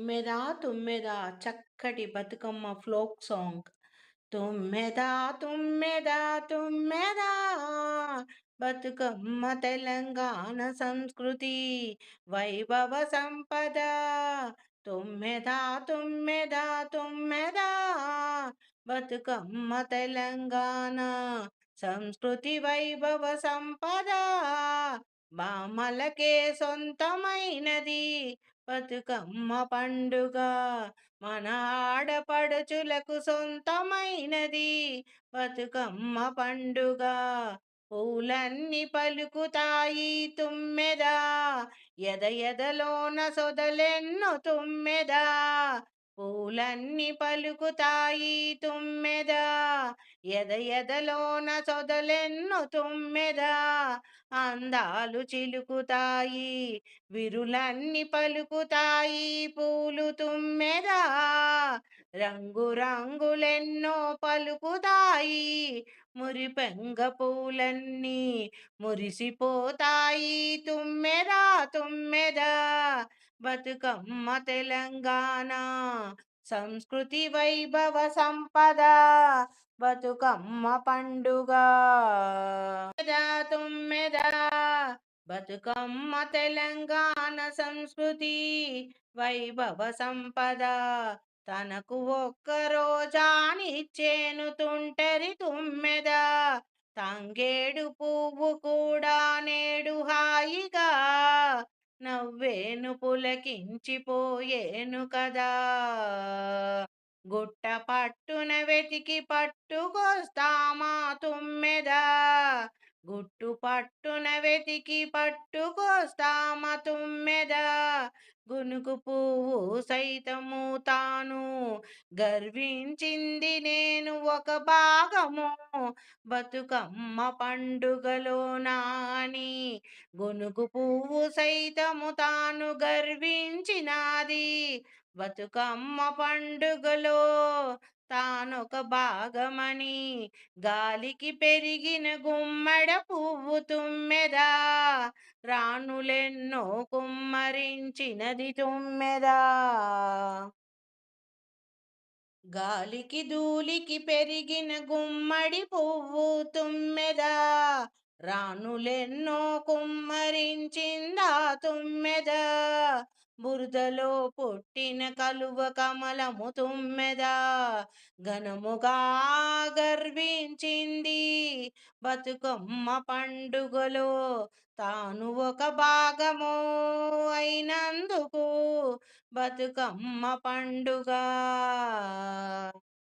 తుమ్మెదా తుమ్మెదా చక్కటి బతుకమ్మ ఫ్లోక్ సాంగ్. తుమ్మెదా తుమ్మెదా తుమ్మెదా బతుకమ్మ తెలంగాణ సంస్కృతి వైభవ సంపద. తుమ్మెదా తుమ్మెదా తుమ్మెదా బతుకమ్మ తెలంగాణ సంస్కృతి వైభవ సంపద. బామలకే సొంతమైనది బతుకమ్మ పండుగ. మన ఆడపడుచులకు సొంతమైనది బతుకమ్మ పండుగ. పూలన్నీ పలుకుతాయి తుమ్మెదా. ఎద ఎదలోన సొదలెన్ను తుమ్మెదా. పూలన్నీ పలుకుతాయి తుమ్మెదా. ఎద ఎదలోన సొదలెన్ను తుమ్మెదా. అందాలు చిలుకుతాయి విరులన్నీ పలుకుతాయి పూలు తుమ్మెదా. రంగు రంగులెన్నో పలుకుతాయి మురిపెంగ పూలన్నీ మురిసిపోతాయి తుమ్మెదా తుమ్మెదా. బతుకమ్మ తెలంగాణ సంస్కృతి వైభవ సంపద బతుకమ్మ పండుగ. తుమ్మెదా బతుకమ్మ తెలంగాణ సంస్కృతి వైభవ సంపద. తనకు ఒక్క రోజానిచ్చేను తుంటరి తుమ్మెద. తంగేడు పువ్వు కూడా నేడు హాయిగా నవ్వేను పులకించిపోయేను కదా. గుట్ట పట్టున వెతికి పట్టుకొస్తామా తుమ్మెదా. గుట్టు పట్టున వెతికి పట్టుకొస్తామా తుమ్మెదా. గునుగు పువ్వు సైతము తాను. గర్వించింది నేను ఒక భాగము. బతుకమ్మ పండుగలో నాని. గునుగు పువ్వు సైతము తాను గర్వించినాది. బతుకమ్మ పండుగలో తానొక భాగమని గాలికి పెరిగిన గుమ్మడ పువ్వు తుమ్మెదా రాణులెన్నో కుమ్మరించినది తుమ్మెదా. గాలికి ధూళికి పెరిగిన గుమ్మడి పువ్వు తుమ్మెదా రాణులెన్నో కుమ్మరించిందా తుమ్మెదా. బురదలో పుట్టిన కలువ కమలము తుమ్మెదా ఘనముగా గర్వించింది. బతుకమ్మ పండుగలో తాను ఒక భాగము అయినందుకు బతుకమ్మ పండుగ.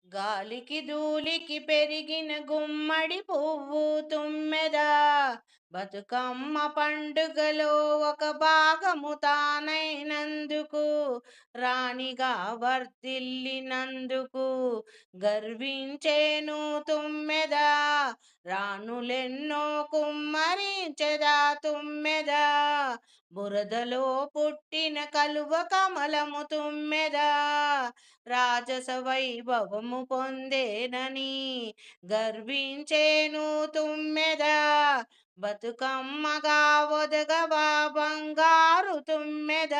గాలికి ధూళికి పెరిగిన గుమ్మడి పువ్వు తుమ్మెదా బతుకమ్మ పండుగలో ఒక భాగము తానైనందుకు రాణిగా వర్ధిల్లినందుకు. గర్వించేను తుమ్మెదా రాణులెన్నో కుమ్మరించెదా తుమ్మెదా. బురదలో పుట్టిన కలువ కమలము తుమ్మెదా రాజస వైభవము పొందేనని గర్వించేను తుమ్మెదా. బతుకమ్మగా ఒదగవా బంగారు తుమ్మెద?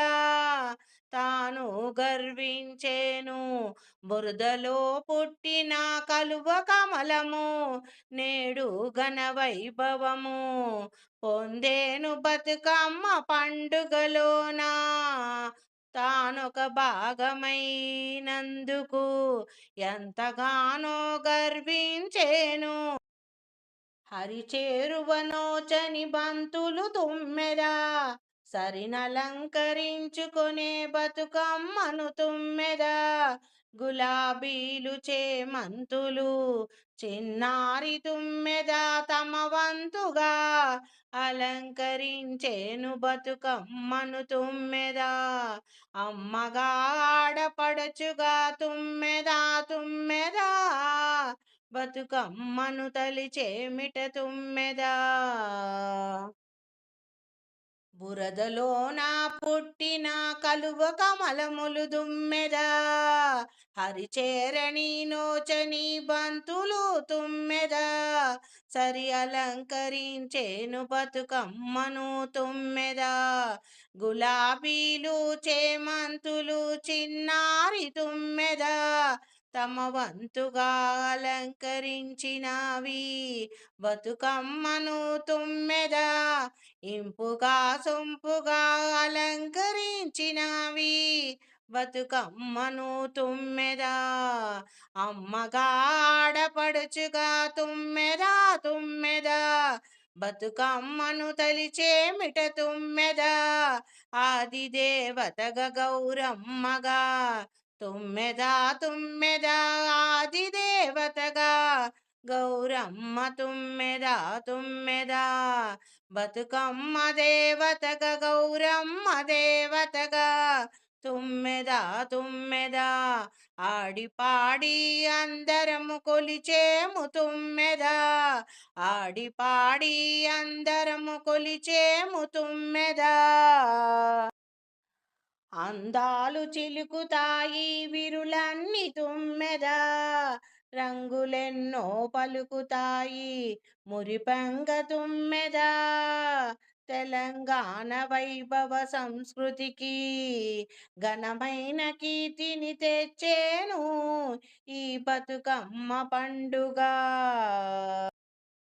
తాను గర్వించేను బురదలో పుట్టిన కలువ కమలము నేడు ఘన వైభవము. పొందేను బతుకమ్మ పండుగలోనా తానొక భాగమైనందుకు ఎంతగానో గర్వించేను. హరిచేరువనోచని బంతులు తుమ్మెదా. సరినలంకరించుకునే బతుకమ్మను తుమ్మెదా. గులాబీలు చేమంతులు చిన్నారి తుమ్మెదా తమ వంతుగా. అలంకరించేను బతుకమ్మను తుమ్మెదా. అమ్మగా ఆడపడచుగా తుమ్మెదా తుమ్మెదా. బతుకమ్మను తలిచేమిట తుమ్మెదా? బురదలో నా పుట్టిన కలువ కమలములు దుమ్మెదా? హరిచేరణి నోచని బంతులు తుమ్మెదా? సరి అలంకరించేను బతుకమ్మను తుమ్మెదా? గులాబీలు చేమంతులు చిన్నారి తుమ్మెదా? తమ వంతుగా అలంకరించినవి. బతుకమ్మను తుమ్మెద ఇంపుగా సొంపుగా అలంకరించినవి. బతుకమ్మను తుమ్మెదా అమ్మగా ఆడపడుచుగా తుమ్మెదా తుమ్మెదా. బతుకమ్మను తలిచేమిట తుమ్మెదా ఆది దేవతగ గౌరమ్మగా. తుమ్మెదా తుమ్మెదా ఆది దేవతగా గౌరమ్మ తుమ్మెదా తుమ్మెదా బతుకమ్మ దేవతగా గౌరమ్మ దేవతగా తుమ్మెదా తుమ్మెదా ఆడిపాడి అందరము కొలిచేము తుమ్మెదా ఆడిపాడి అందరము కొలిచేము తుమ్మెదా. అందాలు చిలుకుతాయి విరులన్నీ తుమ్మెదా రంగులెన్నో పలుకుతాయి మురిపంగ తుమ్మెదా. తెలంగాణ వైభవ సంస్కృతికి ఘనమైన కీర్తిని తెచ్చేను ఈ బతుకమ్మ పండుగ.